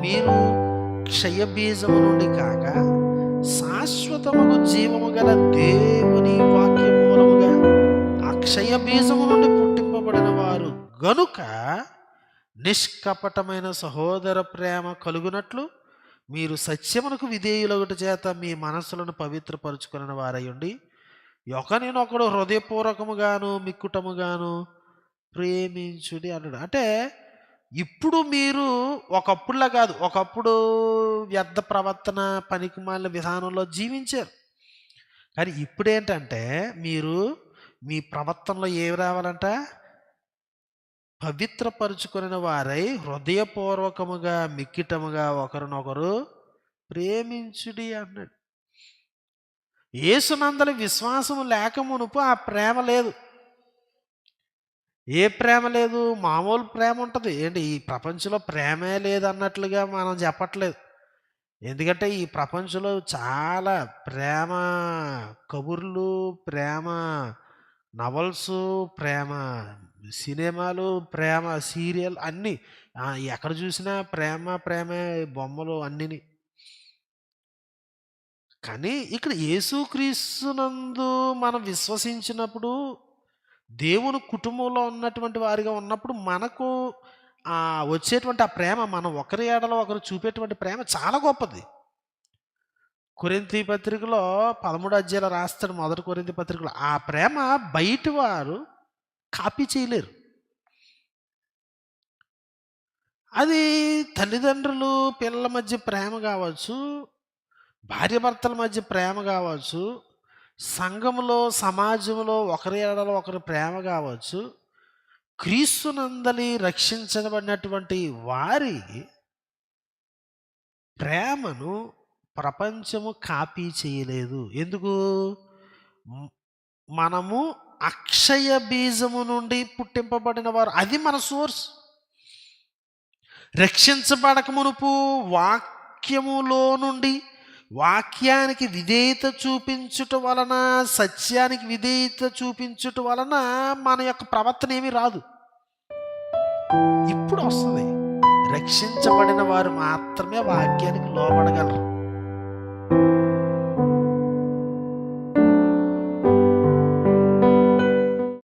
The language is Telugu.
మీరు క్షయబీజము నుండి కాక శాశ్వతముగు జీవము గల దేవుని వాక్య మూలముగా అక్షయ బీజము నుండి పుట్టింపబడిన వారు గనుక నిష్కపటమైన సహోదర ప్రేమ కలుగునట్లు మీరు సత్యమునకు విధేయులొకటి చేత మీ మనస్సులను పవిత్రపరుచుకున్న వారయ్యండి ఒకరినొకడు హృదయపూర్వకముగాను మిక్కుటముగాను ప్రేమించుడి అన్నాడు అంటే ఇప్పుడు మీరు ఒకప్పుడులా కాదు ఒకప్పుడు వ్యర్థ ప్రవర్తన పనికిమాలిన విధానంలో జీవించారు. కానీ ఇప్పుడేంటంటే మీరు మీ ప్రవర్తనలో ఏమి రావాలంట? పవిత్రపరుచుకుని వారై హృదయపూర్వకముగా మిక్కిటముగా ఒకరినొకరు ప్రేమించుడి అన్నాడు. ఏసునందలి విశ్వాసము లేక మునుపు ఆ ప్రేమ లేదు. ఏ ప్రేమ లేదు మామూలు ప్రేమ ఉంటుంది. ఏంటి ఈ ప్రపంచంలో ప్రేమే లేదన్నట్లుగా మనం చెప్పట్లేదు. ఎందుకంటే ఈ ప్రపంచంలో చాలా ప్రేమ కబుర్లు ప్రేమ నవల్స్ ప్రేమ సినిమాలు ప్రేమ సీరియల్ అన్నీ ఎక్కడ చూసినా ప్రేమ ప్రేమ బొమ్మలు అన్నిని. కానీ ఇక్కడ యేసుక్రీస్తునందు మనం విశ్వసించినప్పుడు దేవుని కుటుంబంలో ఉన్నటువంటి వారిగా ఉన్నప్పుడు మనకు వచ్చేటువంటి ఆ ప్రేమ మనం ఒకరి ఏడలో ఒకరు చూపేటువంటి ప్రేమ చాలా గొప్పది. కొరింతి పత్రికలో పదమూడు అధ్యాయులు రాస్తాడు మొదటి కొరింతి పత్రికలో. ఆ ప్రేమ బయటి వారు కాపీ చేయలేరు. అది తల్లిదండ్రులు పిల్లల మధ్య ప్రేమ కావచ్చు భార్యాభర్తల మధ్య ప్రేమ కావచ్చు సంఘములో సమాజంలో ఒకరి ఏడలో ఒకరి ప్రేమ కావచ్చు క్రీస్తునందలి రక్షించబడినటువంటి వారి ప్రేమను ప్రపంచము కాపీ చేయలేదు. ఎందుకు? మనము అక్షయ బీజము నుండి పుట్టింపబడిన వారు. అది మన సోర్స్. రక్షించబడక మునుపు వాక్యములో నుండి వాక్యానికి విధేయత చూపించుట వలన సత్యానికి విధేయత చూపించుట వలన మన యొక్క ప్రవర్తన ఏమీ రాదు. ఇప్పుడు వస్తుంది. రక్షించబడిన వారు మాత్రమే వాక్యానికి లోబడగలరు.